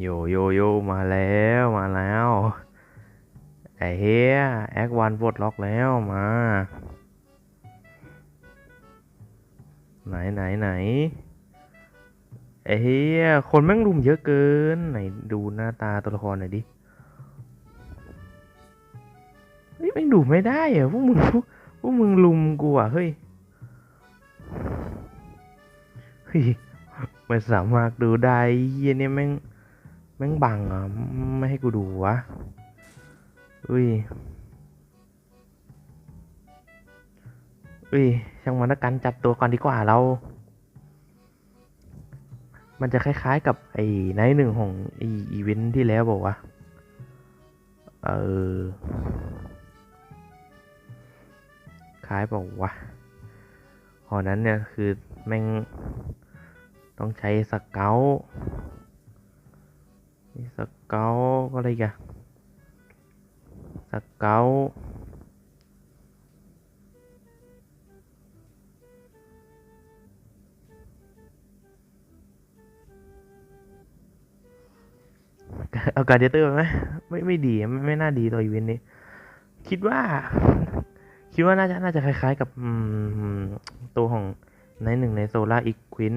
โยโยโยมาแล้วมาแล้ว ไอ้เฮียแอควันปลดล็อกแล้วมา ไหนไหนไหนไอ้เฮียคนแม่งรุมเยอะเกิน ไหนดูหน้าตาตัวละครหน่อยดิเฮ้ยแม่งดูไม่ได้อะพวกมึงพวกมึงลุมกูอะเฮ้ยเฮ้ยไม่สามารถดูได้เฮียเนี่ยแม่ง แม่งบังอะ ไม่ให้กูดูวะอุ้ยอุ้ยช่างมันละกันจัดตัวก่อนดีกว่าเรา มันจะคล้ายๆกับไอ้ไนหนึ่งของไอ้อีเวนท์ที่แล้วบอกว่าเออคล้ายบอกว่าหอนั้นเนี่ยคือแม่งต้องใช้สเกล สเกลก็อะไรกันสเกลเอาการเดเตอร์ไหมไม่ไม่ดีไม่ไม่น่าดีตัวอีเวนต์นี้ คิดว่า คิดว่าน่าจะน่าจะคล้ายๆกับตัวของในหนึ่งในโซล่าอีควิน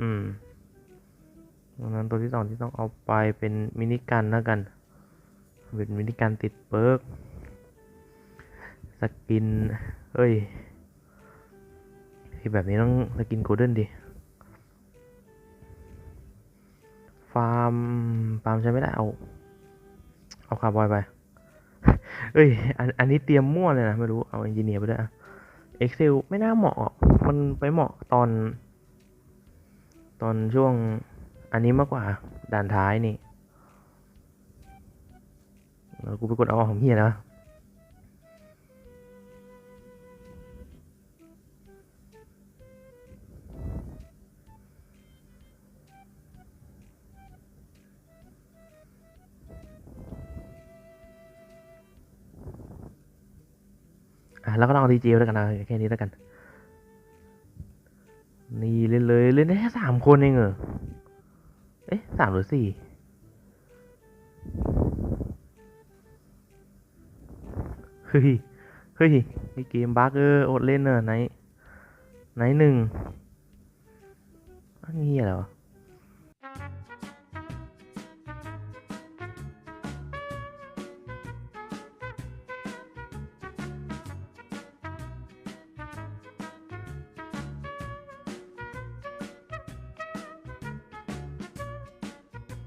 อืม ดังนั้นตัวที่สองที่ต้องเอาไปเป็นมินิกันแล้วกัน เป็นมินิกันติดเปิร์กสกินเฮ้ยที่แบบนี้ต้องสกินโกลเด้นดิฟาร์มฟาร์มใช้ไม่ได้เอา เอาคาร์บอยไป เอ้ยอันอันนี้เตรียมมั่วเลยนะ ไม่รู้ เอาเอนจิเนียร์ไปด้วยอะ Excel ไม่น่าเหมาะ มันไปเหมาะตอน ตอนช่วง อันนี้มากกว่าด่านท้ายนี่แล้วกูไปกดเอาของเฮียนะอะแล้วก็ต้องดีเจแล้วกันนะแค่นี้แล้วกัน นี่เล่นเลยเล่นได้แค่สามคนเองเหรอ เอ๊ะสามหรือสี่เฮ้ยเฮ้ยไอเ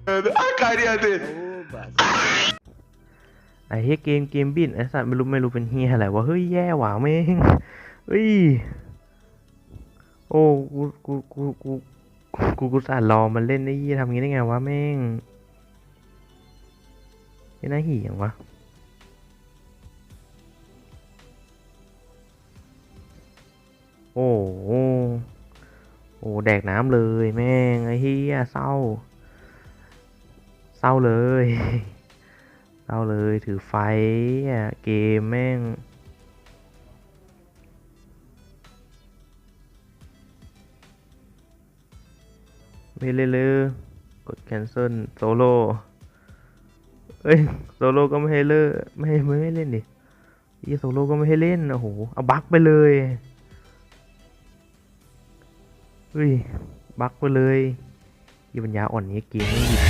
A carinha dele. ไอ้เฮ้ยเกมเกมบินไอ้สัตว์ไม่รู้ไม่รู้เป็นเฮียอะไรวะเฮ้ยแย่หว่ะแม่งเฮ้ยโอ้กูกูกูกูกูกูสารรอมันเล่นได้ยี่ทำงี้ได้ไงวะแม่งนี่น่าหี่อย่างวะโอ้โหโอ้แดกน้ำเลยแม่งไอ้เฮียเศร้า เศร้าเลยเศร้าเลยถือไฟอะเกมแม่งไม่เล่นเลยกด cancel โซโล่เอ้ยโซโล่ก็ไม่ให้เลิกไม่ให้ไม่ให้เล่นดิยี่โซโล่ก็ไม่ให้เล่นโอ้โหเอาบั๊กไปเลยเฮ้ยบั๊กไปเลยยี่ปัญญาอ่อนนี้เกมไม่หยุด